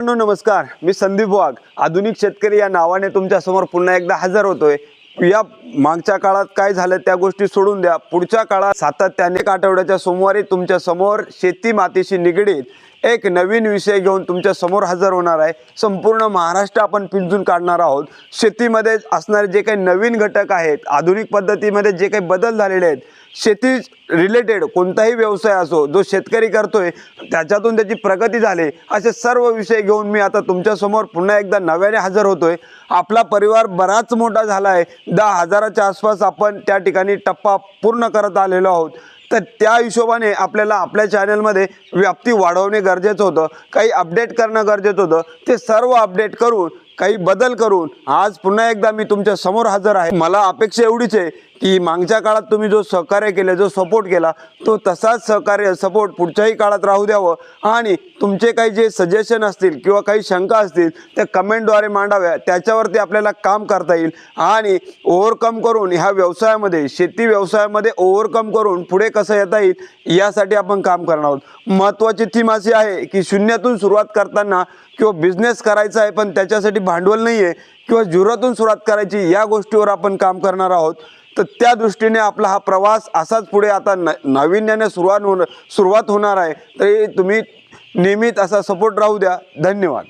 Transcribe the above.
मित्रांनो, नमस्कार. मी संदीप वाघ. आधुनिक शेतकरी या नावाने तुमच्यासमोर पुन्हा एकदा हजर होतोय. या मागच्या काळात काय झालं त्या गोष्टी सोडून द्या. पुढच्या काळात सातत्याने एक आठवड्याच्या सोमवारी तुमच्यासमोर शेती मातीशी निगडीत एक नवीन विषय घेऊन तुमच्यासमोर हजर होणार आहे. संपूर्ण महाराष्ट्र आपण पिंजून काढणार आहोत. शेतीमध्ये असणारे जे काही नवीन घटक आहेत आधुनिक पद्धतीमध्ये जे काही बदल झालेले आहेत शेती रिलेटेड कोणताही व्यवसाय असो जो शेतकरी करतोय त्याच्यातून त्याची प्रगती झाली. असे सर्व विषय घेऊन मी आता तुमच्यासमोर पुन्हा एकदा नव्याने हजर होतोय. आपला परिवार बराच मोठा झाला आहे. दहा हजाराच्या आसपास आपण त्या ठिकाणी टप्पा पूर्ण करत आलेलो आहोत. तर त्या हिशोबाने आपल्याला आपल्या चॅनलमध्ये व्याप्ती वाढवणे गरजेचं होतं. काही अपडेट करणं गरजेचं होतं. ते सर्व अपडेट करून काही बदल करून आज पुन्हा एकदा मी तुमच्यासमोर हजर आहे. मला अपेक्षा एवढीच आहे की मागच्या काळात तुम्ही जो सहकार्य केलं जो सपोर्ट केला तो तसाच सहकार्य सपोर्ट पुढच्याही काळात राहू द्यावं. आणि तुमचे काही जे सजेशन असतील किंवा काही शंका असतील त्या कमेंटद्वारे मांडाव्या. त्याच्यावरती आपल्याला काम करता येईल. आणि ओव्हरकम करून ह्या व्यवसायामध्ये शेती व्यवसायामध्ये ओव्हरकम करून पुढे कसं येता येईल यासाठी आपण काम करणार आहोत. महत्त्वाची थीम अशी आहे की शून्यातून सुरुवात करताना किंवा बिझनेस करायचा आहे पण त्याच्यासाठी भांडवल नाही आहे किंवा झुरातून सुरुवात करायची या गोष्टीवर आपण काम करणार आहोत. तर त्या दृष्टीने आपला हा प्रवास असाच पुढे आता न नाविन्याने सुरुवात होणं सुरुवात होणार आहे. तरी तुम्ही नियमित असा सपोर्ट राहू द्या. धन्यवाद.